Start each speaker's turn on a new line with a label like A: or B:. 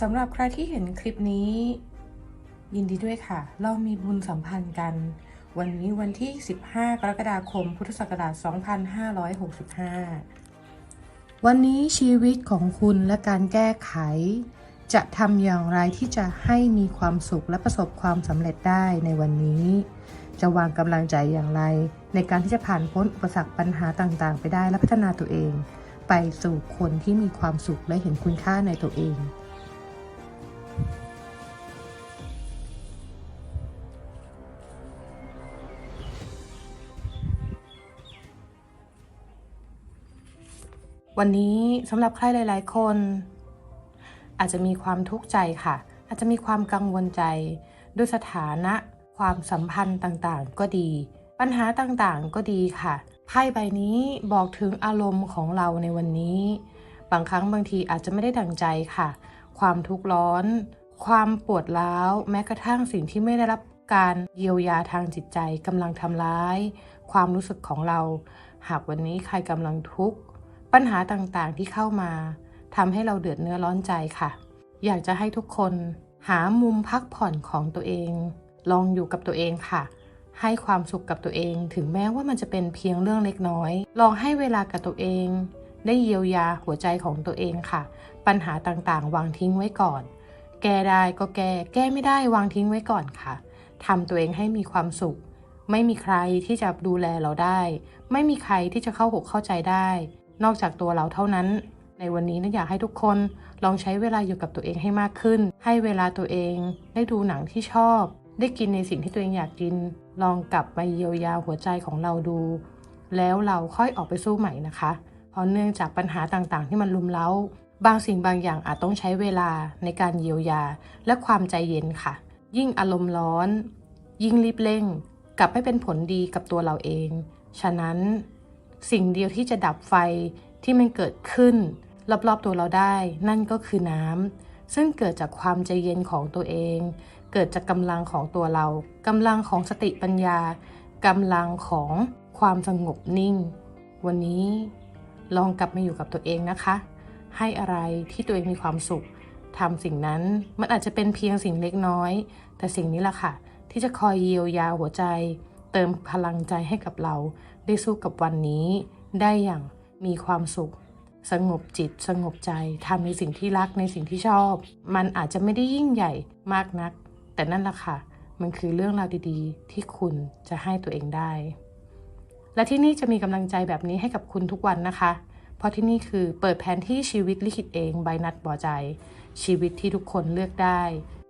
A: สำหรับใครที่เห็นคลิปนี้ ยินดีด้วยค่ะ เรามีบุญสัมพันธ์กัน วันนี้วันที่ 15 กรกฎาคม พุทธศักราช 2565 วันนี้ชีวิตของคุณและการแก้ไข จะทำอย่างไรที่จะให้มีความสุขและประสบความสำเร็จได้ในวันนี้ จะวางกำลังใจอย่างไร ในการที่จะผ่านพ้นอุปสรรคปัญหาต่างๆ ไปได้และพัฒนาตัวเอง ไปสู่คนที่มีความสุขและเห็นคุณค่าในตัวเอง วันนี้สำหรับใครหลาย ๆ คน อาจจะมีความทุกข์ใจค่ะ อาจจะมีความกังวลใจ ด้วยสถานะ ความสัมพันธ์ต่างๆ ก็ดี ปัญหาต่างๆ ก็ดีค่ะ ไพ่ใบนี้บอกถึงอารมณ์ของเราในวันนี้ บางครั้งบางทีอาจจะไม่ได้ดังใจค่ะ ความทุกข์ร้อน ความปวดร้าว แม้กระทั่งสิ่งที่ไม่ได้รับการเยียวยาทางจิตใจกำลังทำร้าย ความรู้สึกของเรา หากวันนี้ใครกำลังทุกข์ ปัญหาต่างๆที่เข้ามาทำให้เราเดือดเนื้อร้อนใจค่ะ อยากจะให้ทุกคนหามุมพักผ่อนของตัวเอง ลองอยู่กับตัวเองค่ะ ให้ความสุขกับตัวเอง ถึงแม้ว่ามันจะเป็นเพียงเรื่องเล็กน้อย ลองให้เวลากับตัวเอง ได้เยียวยาหัวใจของตัวเองค่ะ ปัญหาต่างๆ วางทิ้งไว้ก่อน แก้ได้ก็แก้ แก้ไม่ได้วางทิ้งไว้ก่อนค่ะทำตัวเองให้มีความสุข ไม่มีใครที่จะดูแลเราได้ ไม่มีใครที่จะเข้าหกเข้าใจได้ นอกจากตัวเราเท่านั้น ในวันนี้นะอยากให้ทุกคนลองใช้เวลาอยู่กับตัวเองให้มากขึ้น ให้เวลาตัวเอง ได้ดูหนังที่ชอบ ได้กินในสิ่งที่ตัวเองอยากกิน ลองกลับมาเยียวยาหัวใจของเราดู แล้วเราค่อยออกไปสู้ใหม่นะคะ เพราะเนื่องจากปัญหาต่างๆ ที่มันลุมเล้า บางสิ่งบางอย่างอาจต้องใช้เวลาในการเยียวยา และความใจเย็นค่ะ ยิ่งอารมณ์ร้อน ยิ่งรีบเร่ง กลับไม่เป็นผลดีกับตัวเราเอง ฉะนั้น สิ่งเดียวที่จะดับไฟที่มันเกิดขึ้น รอบๆตัวเราได้ นั่นก็คือน้ำซึ่งเกิดจากความใจเย็นของตัวเอง เกิดจากกำลังของตัวเรากำลังของสติปัญญากำลังของความสงบนิ่ง วันนี้ลองกลับมาอยู่กับตัวเองนะคะ ให้อะไรที่ตัวเองมีความสุขทำสิ่งนั้นมันอาจจะเป็นเพียงสิ่งเล็กน้อย แต่สิ่งนี้แหละค่ะ ที่จะคอยเยียวยาหัวใจ เติมพลังใจให้กับเรา ได้สู้กับวันนี้ ได้อย่างมีความสุข สงบจิต สงบใจทำในสิ่งที่รักในสิ่งที่ชอบ มันอาจจะไม่ได้ยิ่งใหญ่มากนัก แต่นั่นแหละค่ะ มันคือเรื่องราวดีๆ ที่คุณจะให้ตัวเองได้ และที่นี่จะมีกำลังใจแบบนี้ให้กับคุณทุกวันนะคะ เพราะที่นี่คือเปิดแผนที่ชีวิตลิขิตเองใบนัดบอใจ ชีวิตที่ทุกคนเลือกได้